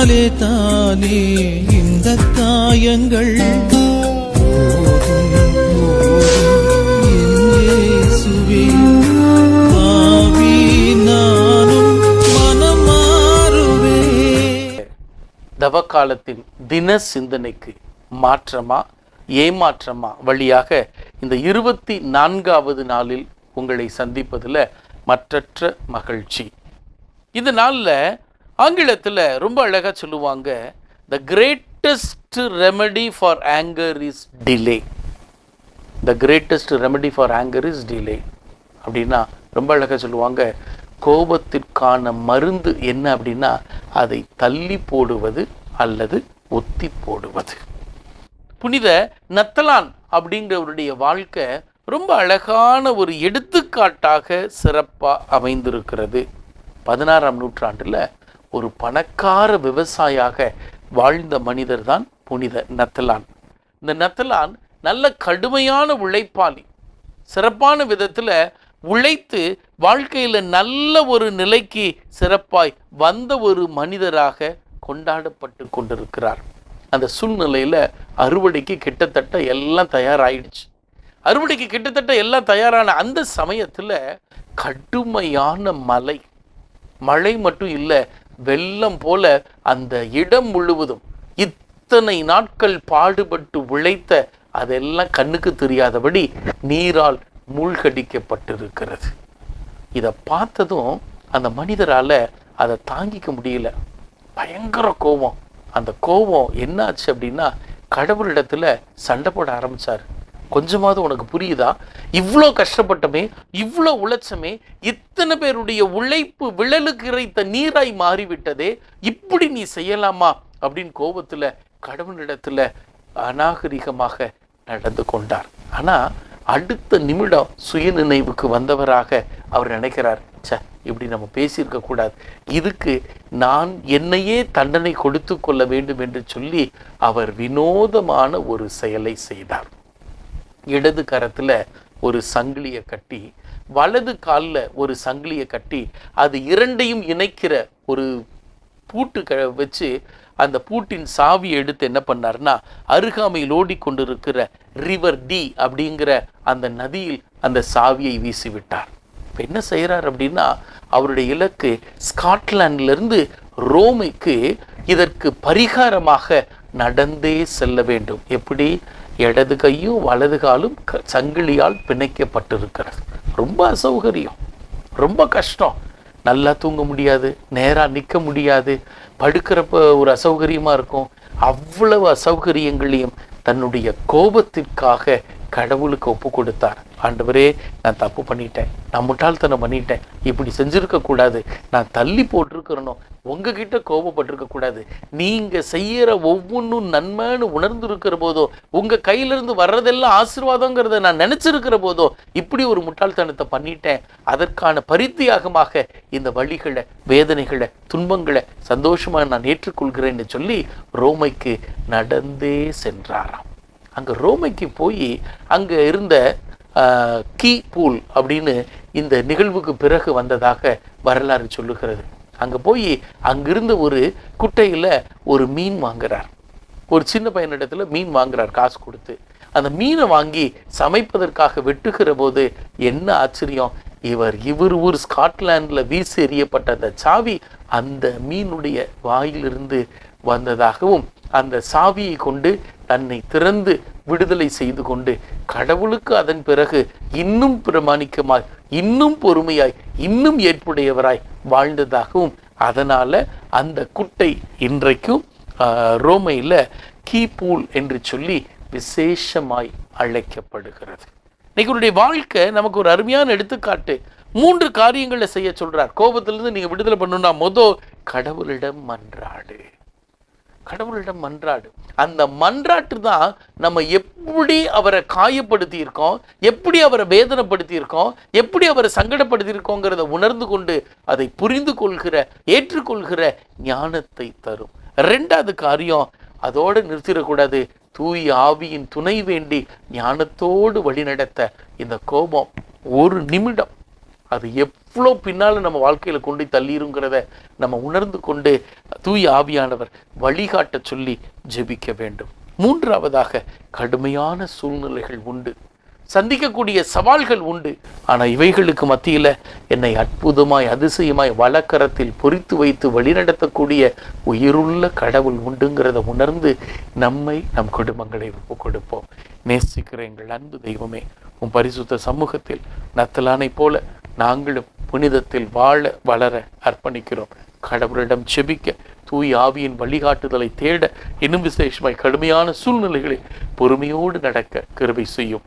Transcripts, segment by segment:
என்னாலே தானே இந்த காயங்கள். தவக்காலத்தின் தின சிந்தனைக்கு மாற்றமா ஏமாற்றமா வழியாக இந்த இருபத்தி நான்காவது நாளில் உங்களை சந்திப்பதில் மற்றற்ற மகிழ்ச்சி. இந்த நாளில் ஆங்கிலத்தில் ரொம்ப அழகாக சொல்லுவாங்க the greatest remedy for anger is delay the greatest remedy for anger is delay அப்படின்னா ரொம்ப அழகாக சொல்லுவாங்க கோபத்திற்கான மருந்து என்ன அப்படின்னா அதை தள்ளி போடுவது அல்லது ஒத்தி போடுவது. புனித நத்தலான் அப்படிங்கிறவருடைய வாழ்க்கை ரொம்ப அழகான ஒரு எடுத்துக்காட்டாக சிறப்பாக அமைந்திருக்கிறது. பதினாறாம் நூற்றாண்டில் ஒரு பணக்கார விவசாயியாக வாழ்ந்த மனிதர் தான் புனித நத்தலான். இந்த நத்தலான் நல்ல கடுமையான உழைப்பாளி. சிறப்பான விதத்தில் உழைத்து வாழ்க்கையில் நல்ல ஒரு நிலைக்கு சிறப்பாய் வந்த ஒரு மனிதராக கொண்டாடப்பட்டு கொண்டிருக்கிறார். அந்த சூழ்நிலையில் அறுவடைக்கு கிட்டத்தட்ட எல்லாம் தயாராகிடுச்சு அறுவடைக்கு கிட்டத்தட்ட எல்லாம் தயாரான அந்த சமயத்தில் கடுமையான மழை. மழை மட்டும் இல்லை வெள்ளம் போல அந்த இடம் முழுவதும் இத்தனை நாட்கள் பாடுபட்டு உழைத்த அதெல்லாம் கண்ணுக்கு தெரியாதபடி நீரால் மூழ்கடிக்கப்பட்டிருக்கிறது. இதை பார்த்ததும் அந்த மனிதரால் அதை தாங்கிக்க முடியல. பயங்கர கோபம். அந்த கோபம் என்னாச்சு அப்படின்னா கடவுளிடத்தில் சண்டை போட ஆரம்பிச்சார். கொஞ்சமாவது உனக்கு புரியுதா? இவ்வளோ கஷ்டப்பட்டமே இவ்வளோ உழைச்சமே இத்தனை பேருடைய உழைப்பு விழலுக்கு இறைத்த நீராய் மாறிவிட்டதே இப்படி நீ செய்யலாமா? அப்படின்னு கோபத்தில் கடவுளிடத்தில் அநாகரிகமாக நடந்து கொண்டார். ஆனால் அடுத்த நிமிடம் சுயநினைவுக்கு வந்தவராக அவர் நினைக்கிறார் ச இப்படி நம்ம பேசியிருக்க கூடாது. இதுக்கு நான் என்னையே தண்டனை கொடுத்து கொள்ள வேண்டும் என்று சொல்லி அவர் வினோதமான ஒரு செயலை செய்தார். இடது கரத்தில் ஒரு சங்கிலியை கட்டி வலது காலில் ஒரு சங்கிலியை கட்டி அது இரண்டையும் இணைக்கிற ஒரு பூட்டு க வச்சு அந்த பூட்டின் சாவியை எடுத்து என்ன பண்ணார்னா அருகாமையில் ஓடிக்கொண்டிருக்கிற ரிவர் டி அப்படிங்கிற அந்த நதியில் அந்த சாவியை வீசி விட்டார் இப்போ என்ன செய்கிறார் அப்படின்னா அவருடைய இலக்கு ஸ்காட்லாண்டிலிருந்து ரோமைக்கு இதற்கு பரிகாரமாக நடந்தே செல்ல வேண்டும். எப்படி? இடது கையும் வலது காலும் க- சங்கிலியால் பிணைக்கப்பட்டிருக்கிறது. ரொம்ப அசௌகரியம். ரொம்ப கஷ்டம். நல்லா தூங்க முடியாது நேராக நிற்க முடியாது படுக்கிறப்ப ஒரு அசௌகரியமாக இருக்கும். அவ்வளவு அசௌகரியங்களையும் தன்னுடைய கோபத்திற்காக கடவுளுக்கு ஒப்பு கொடுத்தார் ஆண்டவரே நான் தப்பு பண்ணிட்டேன். நான் முட்டாள்தனம் பண்ணிட்டேன். இப்படி செஞ்சுருக்க கூடாது நான் தள்ளி போட்டிருக்கிறனும் உங்ககிட்ட கோபப்பட்டிருக்க கூடாது நீங்க செய்யற ஒவ்வொன்றும் நன்மைன்னு உணர்ந்திருக்கிற போதோ உங்க கையிலிருந்து வர்றதெல்லாம் ஆசீர்வாதங்கிறத நான் நினைச்சிருக்கிற போதோ இப்படி ஒரு முட்டாள்தனத்தை பண்ணிட்டேன். அதற்கான பரித்தியாகமாக இந்த வழிகளை வேதனைகளை துன்பங்களை சந்தோஷமாக நான் ஏற்றுக்கொள்கிறேன்னு சொல்லி ரோமைக்கு நடந்தே சென்றாராம். அங்கே ரோமைக்கு போய் அங்க இருந்த கீ பூல் அப்படின்னு இந்த நிகழ்வுக்கு பிறகு வந்ததாக வரலாறு சொல்லுகிறது. அங்க போய் அங்கிருந்த ஒரு குட்டையில ஒரு மீன் வாங்குறார். ஒரு சின்ன பையனிடத்துல மீன் வாங்குறார் காசு கொடுத்து. அந்த மீனை வாங்கி சமைப்பதற்காக வெட்டுகிற போது என்ன ஆச்சரியம். இவர் இவர் ஊர் ஸ்காட்லாண்டில் வீசி எறியப்பட்ட அந்த சாவி அந்த மீனுடைய வாயிலிருந்து வந்ததாகவும் அந்த சாவியை கொண்டு தன்னை திறந்து விடுதலை செய்து கொண்டு கடவுளுக்கு அதன் பிறகு இன்னும் பிரமாணிக்கமாய் இன்னும் பொறுமையாய் இன்னும் ஏற்புடையவராய் வாழ்ந்ததாகவும் அதனால அந்த குட்டை இன்றைக்கும் ரோமையில் கீபூல் என்று சொல்லி விசேஷமாய் அழைக்கப்படுகிறது. இன்னைக்கு உங்களுடைய வாழ்க்கை நமக்கு ஒரு அருமையான எடுத்துக்காட்டு. மூன்று காரியங்களை செய்ய சொல்றார். கோபத்திலிருந்து நீங்க விடுதலை பண்ணணும்னா மொதல் கடவுளிடம் மன்றாடு. கடவுளிடம் மன்றாடு. அந்த மன்றாட்டு தான் நம்ம எப்படி அவரை காயப்படுத்தி இருக்கோம் எப்படி அவரை வேதனைப்படுத்தி இருக்கோம் எப்படி அவரை சங்கடப்படுத்தி இருக்கோங்கிறத உணர்ந்து கொண்டு அதை புரிந்து கொள்கிற ஏற்றுக்கொள்கிற ஞானத்தை தரும். ரெண்டாவது காரியம் அதோடு நிறுத்திடக்கூடாது. தூய் ஆவியின் துணை வேண்டி ஞானத்தோடு வழிநடத்த இந்த கோபம் ஒரு நிமிடம் அது எவ்வளோ பின்னால் நம்ம வாழ்க்கையில் கொண்டு தள்ளிருங்கிறத நம்ம உணர்ந்து கொண்டு தூய் ஆவியானவர் வழிகாட்ட சொல்லி ஜெபிக்க வேண்டும். மூன்றாவதாக கடுமையான சூழ்நிலைகள் உண்டு. சந்திக்கக்கூடிய சவால்கள் உண்டு. ஆனால் இவைகளுக்கு மத்தியில் என்னை அற்புதமாய் அதிசயமாய் வழக்கரத்தில் பொறித்து வைத்து வழிநடத்தக்கூடிய உயிருள்ள கடவுள் உண்டுங்கிறத உணர்ந்து நம்மை நம் குடும்பங்களை ஒப்பு கொடுப்போம் நேசிக்கிற எங்கள் அன்பு தெய்வமே. உன் பரிசுத்த சமூகத்தில் நத்தலானை போல நாங்களும் புனிதத்தில் வாழ வளர அர்ப்பணிக்கிறோம். கடவுளிடம் செபிக்க தூய் ஆவியின் வழிகாட்டுதலை தேட இன்னும் விசேஷமாய் கடுமையான சூழ்நிலைகளில் பொறுமையோடு நடக்க கருவை செய்யும்.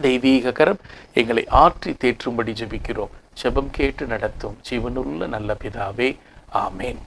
தெய்வீக கரம் எங்களை ஆற்றி தேற்றும்படி ஜெபிக்கிறோம். ஜெபம் கேட்டு நடத்தும். ஜீவனுள்ள நல்ல பிதாவே ஆமேன்.